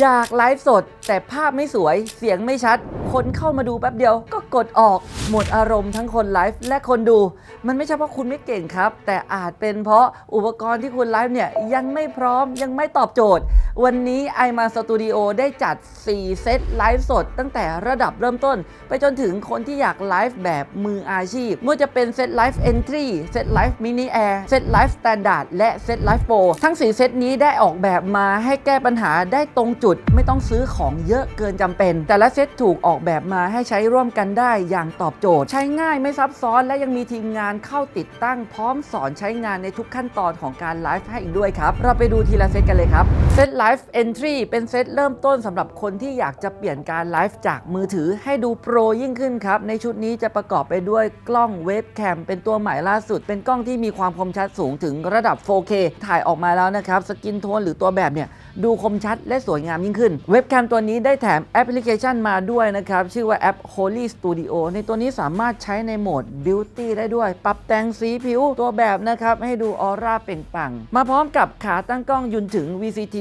อยากไลฟ์สด แต่ภาพไม่สวยเสียงไม่ชัด คนเข้ามาดูแป๊บเดียวก็กดออก หมดอารมณ์ทั้งคนไลฟ์และคนดู มันไม่ใช่เพราะคุณไม่เก่งครับ แต่อาจเป็นเพราะอุปกรณ์ที่คุณไลฟ์เนี่ยยังไม่พร้อมยังไม่ตอบโจทย์ วันนี้ไอมาสตูดิโอได้จัด 4 เซตไลฟ์สด ตั้งแต่ระดับเริ่มต้น ไปจนถึงคนที่อยากไลฟ์แบบมืออาชีพไม่ว่าจะเป็นเซตไลฟ์เอนทรีเซตไลฟ์มินิแอร์เซตไลฟ์สแตนดาร์ดและเซตไลฟ์โปรทั้ง 4 เซตนี้ได้ออกแบบมาให้แก้ปัญหาได้ตรงจุดไม่ต้องซื้อของเยอะเกินจำเป็น แต่ละเซตถูกออกแบบมาให้ใช้ร่วมกันได้อย่างตอบโจทย์ ใช้ง่ายไม่ซับซ้อนและยังมีทีมงานเข้าติดตั้งพร้อมสอนใช้งานในทุกขั้นตอนของการไลฟ์ให้อีกด้วยครับ เราไปดูทีละเซตกันเลยครับเซตไลฟ์เอนทรีเป็นเซตเริ่มต้นสำหรับคนที่อยากจะเปลี่ยนการไลฟ์จากมือถือให้ดูโปรยิ่งขึ้นครับ ในชุดนี้จะประกอบไปด้วยกล้องเวฟแคมเป็นตัวใหม่ล่าสุด เป็นกล้องที่มีความคมชัดสูงถึงระดับ 4K ถ่ายออกมาแล้วนะครับ สกินโทนหรือตัวแบบเนี่ยดูคมชัดและสวยงามยิ่งขึ้น เว็บแคมตัวนี้ได้แถมแอปพลิเคชันมาด้วยนะครับ ชื่อว่าแอป Holy Studio ในตัวนี้สามารถใช้ในโหมด Beauty ได้ด้วย ปรับแต่งสีผิวตัวแบบนะครับ ให้ดูออร่าเปล่งปลั่ง มาพร้อมกับขาตั้งกล้องยุนถึง VCT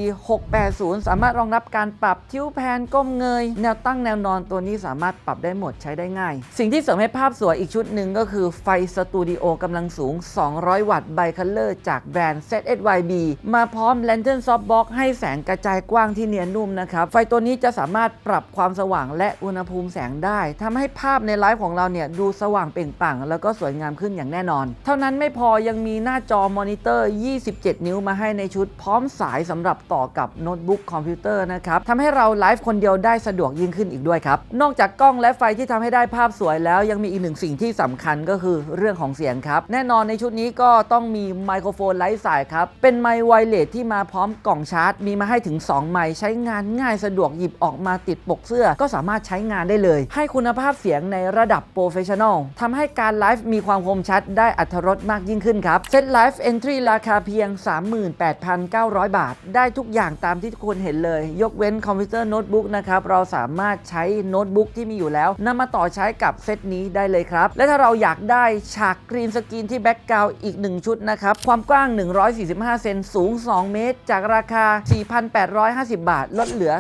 680 สามารถรองรับการปรับทิวแพนก้มเงย แนวตั้งแนวนอนตัวนี้สามารถปรับได้หมดใช้ได้ง่าย สิ่งที่เสริมให้ภาพสวยอีกชุดหนึ่งก็คือไฟสตูดิโอกำลังสูง 200 วัตต์ไบคัลเลอร์จากแบรนด์ ZSYB มาพร้อม Lantern Softbox ให้แสงกระจายกว้างที่เนียนนุ่มนะครับไฟตัวนี้จะสามารถปรับความสว่างและอุณหภูมิแสงได้ทำให้ภาพในไลฟ์ของเราเนี่ยดูสว่างเปล่งปลั่ง แล้วก็สวยงามขึ้นอย่างแน่นอน เท่านั้นไม่พอยังมีหน้าจอมอนิเตอร์ 27 นิ้วมาให้ในชุด พร้อมสายสำหรับต่อกับโน้ตบุ๊กคอมพิวเตอร์นะครับทำให้เราไลฟ์คนเดียวได้สะดวกยิ่งขึ้นอีกด้วยครับ นอกจากกล้องและไฟที่ทำให้ได้ภาพสวยแล้ว ยังมีอีกหนึ่งสิ่งที่สำคัญก็คือเรื่องของเสียงครับ แน่นอนในชุดนี้ก็ต้องมีไมโครโฟนไร้สายครับ เป็นไมค์ไวเลสที่มาพร้อมกล่องชาร์จ มีมาให้ถึง 2 ไมค์ช้งานง่ายสะดวกหยิบออกมาติดปกเสื้อ ก็สามารถใช้งานได้เลย ให้คุณภาพเสียงในระดับโปรเฟชชั่นอลทำให้การไลฟ์มีความคมชัดได้อัตรสมากยิ่งขึ้นครับเซตไลฟ์เอนทรีราคาเพียง 38,900 บาท ได้ทุกอย่างตามที่ทุกคนเห็นเลย ยกเว้นคอมพิวเตอร์โน้ตบุ๊กนะครับ เราสามารถใช้โน้ตบุ๊กที่มีอยู่แล้วนำมาต่อใช้กับเซตนี้ได้เลยครับ และถ้าเราอยากได้ฉากกรีนสกรีนที่แบ็กกราวอีก 1 ชุดนะครับ ความกว้าง 145 เซนสูง 2 เมตร จากราคา 4,850 บาทลดเหลือ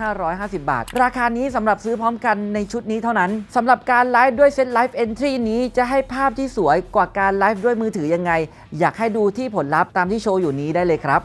4,550 บาท ราคานี้สำหรับซื้อพร้อมกันในชุดนี้เท่านั้นสำหรับการไลฟ์ด้วยเซตไลฟ์เอนทรีนี้จะให้ภาพที่สวยกว่าการไลฟ์ด้วยมือถือยังไง อยากให้ดูที่ผลลัพธ์ตามที่โชว์อยู่นี้ได้เลยครับ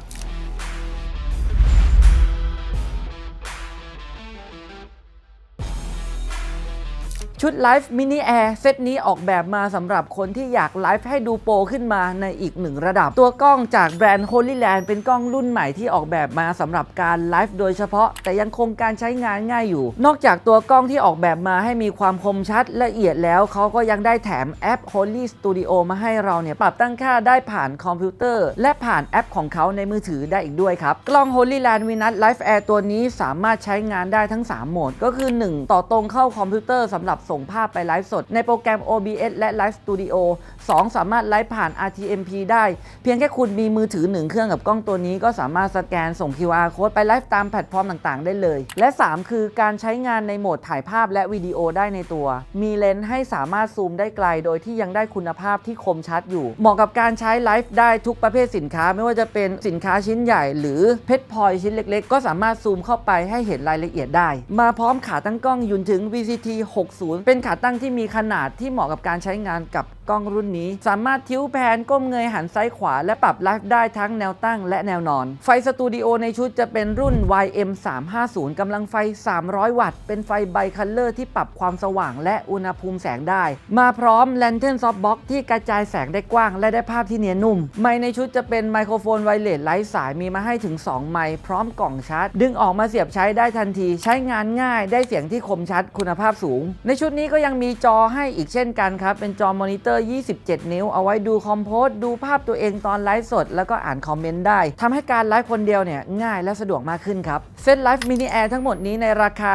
ชุดไลฟ์มินิแอร์เซตนี้ออกแบบมาสำหรับคนที่อยากไลฟ์ให้ดูโปรขึ้นมาในอีกหนึ่งระดับ ตัวกล้องจากแบรนด์ Holy Land เป็นกล้องรุ่นใหม่ที่ออกแบบมาสำหรับการไลฟ์โดยเฉพาะ แต่ยังคงการใช้งานง่ายอยู่ นอกจากตัวกล้องที่ออกแบบมาให้มีความคมชัดละเอียดแล้วเขาก็ยังได้แถมแอป Holy Studio มาให้เราเนี่ยปรับตั้งค่าได้ผ่านคอมพิวเตอร์ และผ่านแอปของเขาในมือถือได้อีกด้วยครับ กล้อง Holy Land Venus Live Air ตัวนี้สามารถใช้งานได้ทั้ง 3 โหมด ก็คือ 1 ต่อตรงเข้าคอมพิวเตอร์สำหรับส่งภาพไปไลฟ์สด ในโปรแกรม OBS และ Live Studio 2 สามารถไลฟ์ผ่าน RTMP ได้ เพียงแค่คุณมีมือถือ1เครื่องกับกล้องตัวนี้ก็สามารถสแกนส่ง QR code ไปไลฟ์ตามแพลตฟอร์มต่างๆ ได้เลย และ 3 คือการใช้งานในโหมดถ่ายภาพและวิดีโอได้ในตัว มีเลนส์ให้สามารถซูมได้ไกล โดยที่ยังได้คุณภาพที่คมชัดอยู่ เหมาะกับการใช้ไลฟ์ได้ทุกประเภทสินค้าไม่ว่าจะเป็นสินค้าชิ้นใหญ่ หรือเพชรพลอยชิ้นเล็ก ๆ ก็สามารถซูมเข้าไปให้เห็นรายละเอียดได้ มาพร้อมขาตั้งกล้องยุนถึง VCT 60เป็นขาตั้งที่มีขนาดที่เหมาะกับการใช้งานกับกล้องรุ่นนี้ สามารถทิ้วแพนก้มเงยหันซ้ายขวา และปรับไลฟ์ได้ทั้งแนวตั้งและแนวนอน ไฟสตูดิโอในชุดจะเป็นรุ่น YM 350 กำลังไฟ 300 วัตต์ เป็นไฟไบคัลเลอร์ที่ปรับความสว่างและอุณหภูมิแสงได้ มาพร้อม Lantern Softbox ที่กระจายแสงได้กว้าง และได้ภาพที่เนียนนุ่ม ไมในชุดจะเป็นไมโครโฟนไวเลสไร้สายมีมาให้ถึง 2 ไมพร้อมกล่องชาร์จดึงออกมาเสียบใช้ได้ทันที ใช้งานง่ายได้เสียงที่คมชัดคุณภาพสูง ในชุชุดนี้ก็ยังมีจอให้อีกเช่นกันครับ เป็นจอมอนิเตอร์ 27 นิ้ว เอาไว้ดูคอมโพสดูภาพตัวเองตอนไลฟ์สด แล้วก็อ่านคอมเมนต์ได้ทำให้การไลฟ์คนเดียวเนี่ยง่ายและสะดวกมากขึ้นครับ เซตไลฟ์มินิแอร์ทั้งหมดนี้ในราคา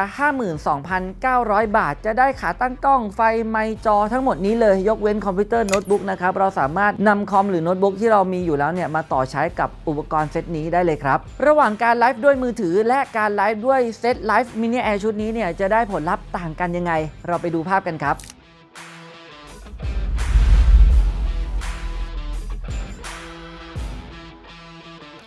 52,900 บาท จะได้ขาตั้งกล้องไฟไมจอทั้งหมดนี้เลยยกเว้นคอมพิวเตอร์โน้ตบุ๊กนะครับเราสามารถนำคอมหรือโน้ตบุ๊กที่เรามีอยู่แล้วเนี่ยมาต่อใช้กับอุปกรณ์เซตนี้ได้เลยครับระหว่างการไลฟ์ด้วยมือถือและการไลฟ์ด้วยเซตไลฟ์มินิแอร์ชุดนี้เนี่ยจะได้ผลลัพธ์ต่างกันยังไงเราไปดูภาพกันครับ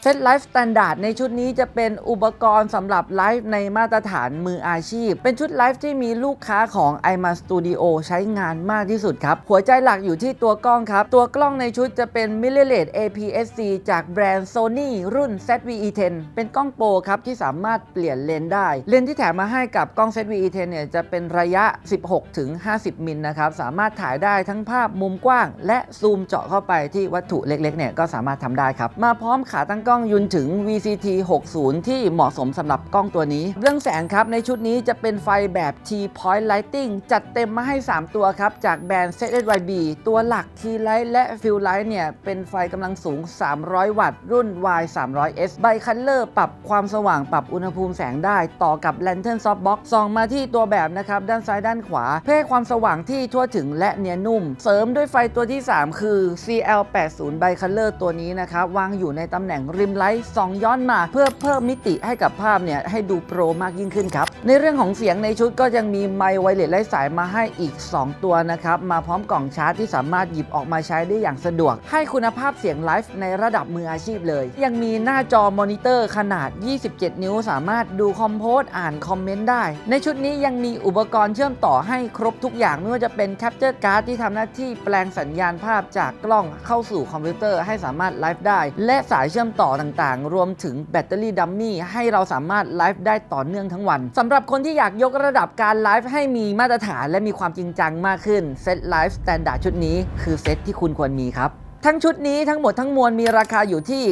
เซตไลฟ์สแตนดาร์ดในชุดนี้จะเป็นอุปกรณ์สำหรับไลฟ์ในมาตรฐานมืออาชีพ เป็นชุดไลฟ์ที่มีลูกค้าของ iMa Studio ใช้งานมากที่สุดครับ หัวใจหลักอยู่ที่ตัวกล้องครับ ตัวกล้องในชุดจะเป็น mirrorless APS-C จากแบรนด์ Sony รุ่น ZVE10 เป็นกล้องโปรครับที่สามารถเปลี่ยนเลนส์ได้ เลนส์ที่แถมมาให้กับกล้อง ZVE10 เนี่ยจะเป็นระยะ 16 ถึง 50 มิลนะครับ สามารถถ่ายได้ทั้งภาพมุมกว้าง และซูมเจาะเข้าไปที่วัตถุเล็กๆเนี่ยก็สามารถทำได้ครับ มาพร้อมขาตั้งกล้อง้องยุนถึง VCT 60 ที่เหมาะสมสำหรับกล้องตัวนี้ เรื่องแสงครับในชุดนี้จะเป็นไฟแบบ T Point Lighting จัดเต็มมาให้ 3 ตัวครับ จากแบรนด์ ZSYB ตัวหลัก Key Light และ Fill Light เนี่ย เป็นไฟกำลังสูง 300 วัตต์ รุ่น Y 300S ไบคัลเลอร์ปรับความสว่างปรับอุณหภูมิแสงได้ต่อกับ Lantern Softbox ส่องมาที่ตัวแบบนะครับ ด้านซ้ายด้านขวา เพื่อความสว่างที่ทั่วถึงและเนียนนุ่ม เสริมด้วยไฟตัวที่ 3 คือ CL80 Bicolor ตัวนี้นะครับวางอยู่ในตำแหน่งริมไลท์ส่องย้อนมาเพื่อเพิ่มมิติให้กับภาพเนี่ยให้ดูโปรมากยิ่งขึ้นครับ ในเรื่องของเสียงในชุดก็ยังมีไมค์ไวเลสไร้สายมาให้อีก 2 ตัวนะครับมาพร้อมกล่องชาร์จที่สามารถหยิบออกมาใช้ได้อย่างสะดวก ให้คุณภาพเสียงไลฟ์ในระดับมืออาชีพเลย ยังมีหน้าจอมอนิเตอร์ขนาด 27 นิ้ว สามารถดูคอมโพสอ่านคอมเมนต์ได้ ในชุดนี้ยังมีอุปกรณ์เชื่อมต่อให้ครบทุกอย่างไม่ว่าจะเป็นแคปเจอร์การ์ดที่ทำหน้าที่แปลงสัญญาณภาพจากกล้องเข้าสู่คอมพิวเตอร์ให้สามารถไลฟ์ได้ และสายเชื่อมต่อต่างๆ รวมถึงแบตเตอรี่ดัมมี่ให้เราสามารถไลฟ์ได้ต่อเนื่องทั้งวันสำหรับคนที่อยากยกระดับการไลฟ์ให้มีมาตรฐานและมีความจริงจังมากขึ้นเซตไลฟ์สแตนดาร์ดชุดนี้คือเซตที่คุณควรมีครับ ทั้งชุดนี้ทั้งหมดทั้งมวลมีราคาอยู่ที่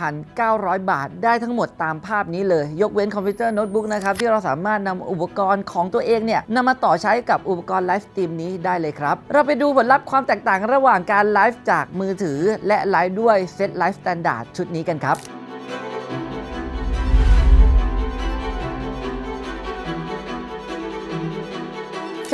92,900 บาท ได้ทั้งหมดตามภาพนี้เลย ยกเว้นคอมพิวเตอร์โน้ตบุ๊กนะครับ ที่เราสามารถนำอุปกรณ์ของตัวเองเนี่ยนำมาต่อใช้กับอุปกรณ์ไลฟ์สตรีมนี้ได้เลยครับ เราไปดูผลลัพธ์ความแตกต่างระหว่างการไลฟ์จากมือถือ และไลฟ์ด้วยเซตไลฟ์สแตนดาร์ดชุดนี้กันครับ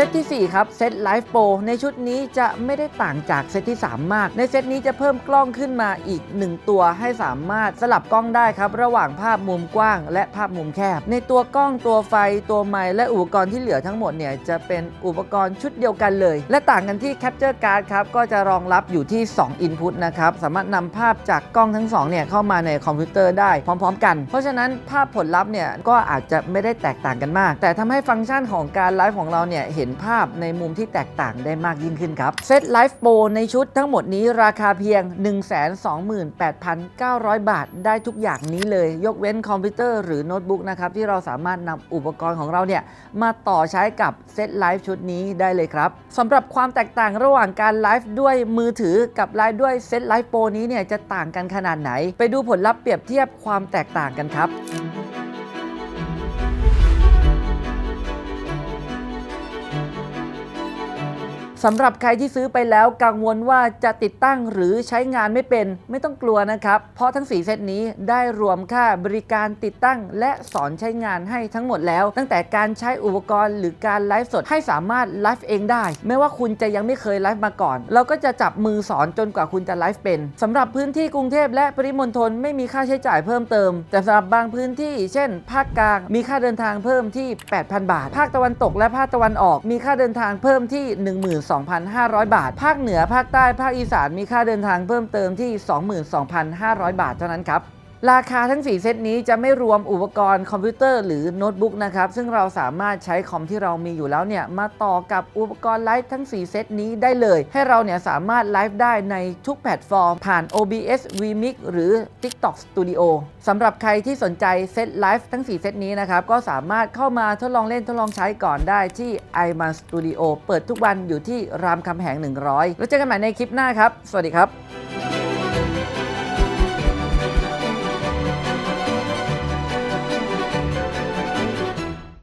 ซตที่ 4 ครับ เซตไลฟ์โปรในชุดนี้จะไม่ได้ต่างจากเซตที่ 3 มาก ในเซตนี้จะเพิ่มกล้องขึ้นมาอีก 1 ตัวให้สามารถสลับกล้องได้ครับ ระหว่างภาพมุมกว้าง และภาพมุมแคบ ในตัวกล้องตัวไฟตัวไมค์และอุปกรณ์ที่เหลือทั้งหมดเนี่ยจะเป็นอุปกรณ์ชุดเดียวกันเลย และต่างกันที่ Capture Card ครับก็จะรองรับอยู่ที่ 2 Input นะครับสามารถนำภาพจากกล้องทั้งสองเนี่ยเข้ามาในคอมพิวเตอร์ได้พร้อม ๆ กัน เพราะฉะนั้นภาพผลลัพธ์เนี่ยก็อาจจะไม่ได้แตกต่างกันมาก แต่ทำให้ฟังก์ชันของการไลฟ์ของเราเนี่ยเห็นภาพในมุมที่แตกต่างได้มากยิ่งขึ้นครับ เซตไลฟ์โปรในชุดทั้งหมดนี้ราคาเพียง 128,900 บาท ได้ทุกอย่างนี้เลย ยกเว้นคอมพิวเตอร์หรือโน้ตบุ๊กนะครับที่เราสามารถนำอุปกรณ์ของเราเนี่ยมาต่อใช้กับเซตไลฟ์ชุดนี้ได้เลยครับสำหรับความแตกต่างระหว่างการไลฟ์ด้วยมือถือกับไลฟ์ด้วยเซตไลฟ์โปรนี้เนี่ยจะต่างกันขนาดไหน ไปดูผลลัพธ์เปรียบเทียบความแตกต่างกันครับ สำหรับใครที่ซื้อไปแล้วกังวลว่าจะติดตั้งหรือใช้งานไม่เป็นไม่ต้องกลัวนะครับ เพราะทั้ง 4 เซตนี้ได้รวมค่าบริการติดตั้ง และสอนใช้งานให้ทั้งหมดแล้ว ตั้งแต่การใช้อุปกรณ์หรือการไลฟ์สดให้สามารถไลฟ์เองได้ ไม่ว่าคุณจะยังไม่เคยไลฟ์มาก่อน เราก็จะจับมือสอนจนกว่าคุณจะไลฟ์เป็นสำหรับพื้นที่กรุงเทพและปริมณฑลไม่มีค่าใช้จ่ายเพิ่มเติม แต่สำหรับบางพื้นที่ เช่น ภาคกลาง มีค่าเดินทางเพิ่มที่ 8,000 บาท ภาคตะวันตกและภาคตะวันออกมีค่าเดินทางเพิ่มที่2,500 บาท ภาคเหนือ ภาคใต้ ภาคอีสาน มีค่าเดินทางเพิ่มเติมที่ 22,500 บาทเท่านั้นครับ ราคาทั้ง 4 เซตนี้จะไม่รวมอุปกรณ์คอมพิวเตอร์หรือโน้ตบุ๊กนะครับ ซึ่งเราสามารถใช้คอมที่เรามีอยู่แล้วเนี่ย มาต่อกับอุปกรณ์ไลฟ์ทั้ง 4 เซตนี้ได้เลย ให้เราเนี่ยสามารถไลฟ์ได้ในทุกแพลตฟอร์ม ผ่าน OBS vMix หรือ TikTok Studio สำหรับใครที่สนใจเซตไลฟ์ทั้ง 4 เซตนี้นะครับ ก็สามารถเข้ามาทดลองเล่นทดลองใช้ก่อนได้ที่ iMan Studio เปิดทุกวันอยู่ที่รามคำแหง 100 แล้วเจอกันใหม่ในคลิปหน้าครับ สวัสดีครับ